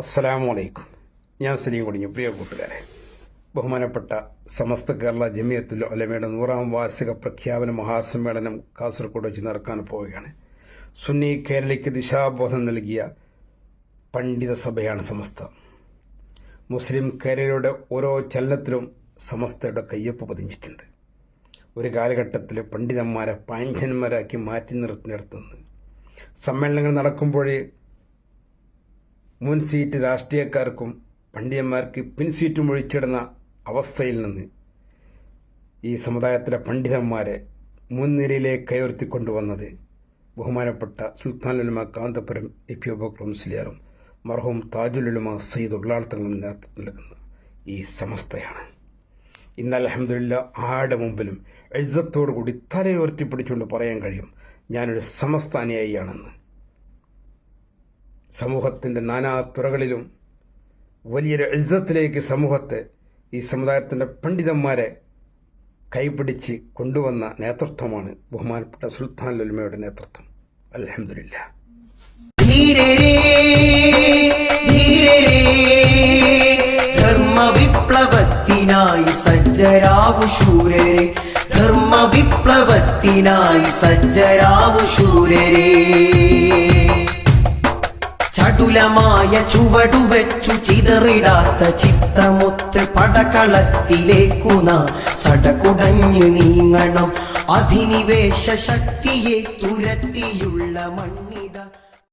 അസ്സലാമു അലൈക്കും ഞാൻ സലീം കുടിഞ്ഞു. പ്രിയ കൂട്ടുകാരെ ബഹുമാനപ്പെട്ട സമസ്ത കേരള ജമിയത്തുൽ ഒലമയുടെ നൂറാം വാർഷിക പ്രഖ്യാപന മഹാസമ്മേളനം കാസർഗോഡ് വെച്ച് നടക്കാൻ പോവുകയാണ്. സുന്നി കേരളയ്ക്ക് ദിശാബോധം നൽകിയ പണ്ഡിത സഭയാണ് സമസ്ത. മുസ്ലിം കേരളയുടെ ഓരോ ചലനത്തിലും സമസ്തയുടെ കയ്യൊപ്പ് പതിഞ്ഞിട്ടുണ്ട്. ഒരു കാലഘട്ടത്തിൽ പണ്ഡിതന്മാരെ പാഞ്ചന്മാരാക്കി മാറ്റി നിർത്തിനിടത്തുന്നത് സമ്മേളനങ്ങൾ നടക്കുമ്പോഴേ മുൻ സീറ്റ് രാഷ്ട്രീയക്കാർക്കും പണ്ഡിതന്മാർക്ക് പിൻ സീറ്റും ഒഴിച്ചിടുന്ന അവസ്ഥയിൽ നിന്ന് ഈ സമുദായത്തിലെ പണ്ഡിതന്മാരെ മുൻനിരയിലേക്ക് കയർത്തിക്കൊണ്ടുവന്നത് ബഹുമാനപ്പെട്ട സുൽത്താൻ ലുലുമ കാന്തപുരം എ പി അബൂബക്കർ മുസ്ലിയാറും മർഹൂം താജുലുലമ സയ്യിദ് ഉള്ളാളത്തങ്ങളും നേതൃത്വം നൽകുന്ന ഈ സമസ്തയാണ്. ഇന്ന് അലഹമില്ല ആരുടെ മുമ്പിലും എഴുത്തത്തോടു കൂടി തലയോർത്തി പിടിച്ചുകൊണ്ട് പറയാൻ കഴിയും. ഞാനൊരു സമസ്ത അനുയായിയാണെന്ന്. സമൂഹത്തിന്റെ നാനാ തുറകളിലും വലിയൊരു എഴുതത്തിലേക്ക് സമൂഹത്തെ ഈ സമുദായത്തിന്റെ പണ്ഡിതന്മാരെ കൈപിടിച്ച് കൊണ്ടുവന്ന നേതൃത്വമാണ് ബഹുമാനപ്പെട്ട സുൽത്താൻ ലുൽമയുടെ നേതൃത്വം. അലഹമില്ല ധർമ്മ വിപ്ലവത്തിനായി സജ്ജരാവു ശൂരരെ. ധർമ്മ വിപ്ലവത്തിനായി സജ്ജരാവു ശൂരരെ. ചടുലമായ ചുവടുവെച്ചു ചിതറിടാത്ത ചിത്തമൊത്ത് പടകളത്തിലേക്കു സടകുടഞ്ഞു നീങ്ങണം. അധിനിവേശ ശക്തിയെ തുരത്തിയുള്ള മണ്ണിത